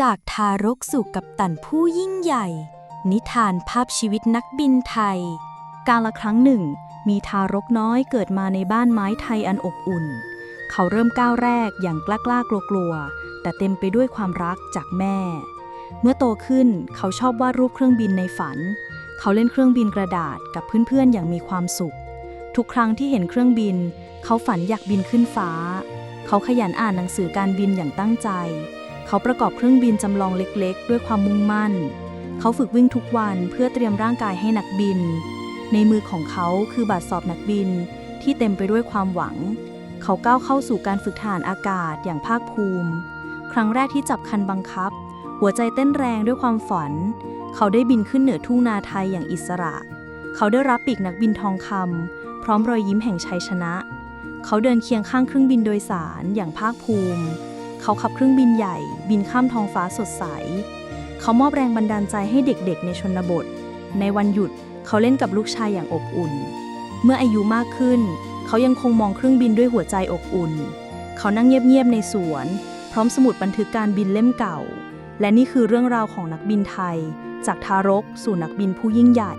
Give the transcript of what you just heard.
จากทารกสู่กัปตันผู้ยิ่งใหญ่ นิทานภาพชีวิตนักบินไทย กาลครั้งหนึ่ง มีทารกน้อยเกิดมาในบ้านไม้ไทยอันอบอุ่น เขาเริ่มก้าวแรกอย่างกล้ากล้ากลัวกลัวๆ แต่เต็มไปด้วยความรักจากแม่ เมื่อโตขึ้นเขาชอบวาดรูปเครื่องบินในฝัน เขาเล่นเครื่องบินกระดาษกับเพื่อนๆอย่างมีความสุข ทุกครั้งที่เห็นเครื่องบิน เขาฝันอยากบินขึ้นฟ้า เขาขยันอ่านหนังสือการบินอย่างตั้งใจ เขาประกอบเครื่องบินจำลองเล็กๆ ด้วยความมุ่งมั่น เขาฝึกวิ่งทุกวันเพื่อเตรียมร่างกายให้นักบิน ในมือของเขาคือบัตรสอบนักบินที่เต็มไปด้วยความหวัง เขาก้าวเข้าสู่การฝึกทหารอากาศอย่างภาคภูมิ ครั้งแรกที่จับคันบังคับ หัวใจเต้นแรงด้วยความฝัน เขาได้บินขึ้นเหนือทุ่งนาไทยอย่างอิสระ เขาได้รับปีกนักบินทองคำพร้อมรอยยิ้มแห่งชัยชนะ เขาเดินเคียงข้างเครื่องบินโดยสารอย่างภาคภูมิ เขาขับเครื่องบินใหญ่ บินข้ามท้องฟ้าสดใส เขามอบแรงบันดาลใจให้เด็กๆ ในชนบท ในวันหยุดเขาเล่นกับลูกชายอย่างอบอุ่น เมื่ออายุมากขึ้น เขายังคงมองเครื่องบินด้วยหัวใจอบอุ่น เขานั่งเงียบๆในสวน พร้อมสมุดบันทึกการบินเล่มเก่า และนี่คือเรื่องราวของนักบินไทย จากทารกสู่นักบินผู้ยิ่งใหญ่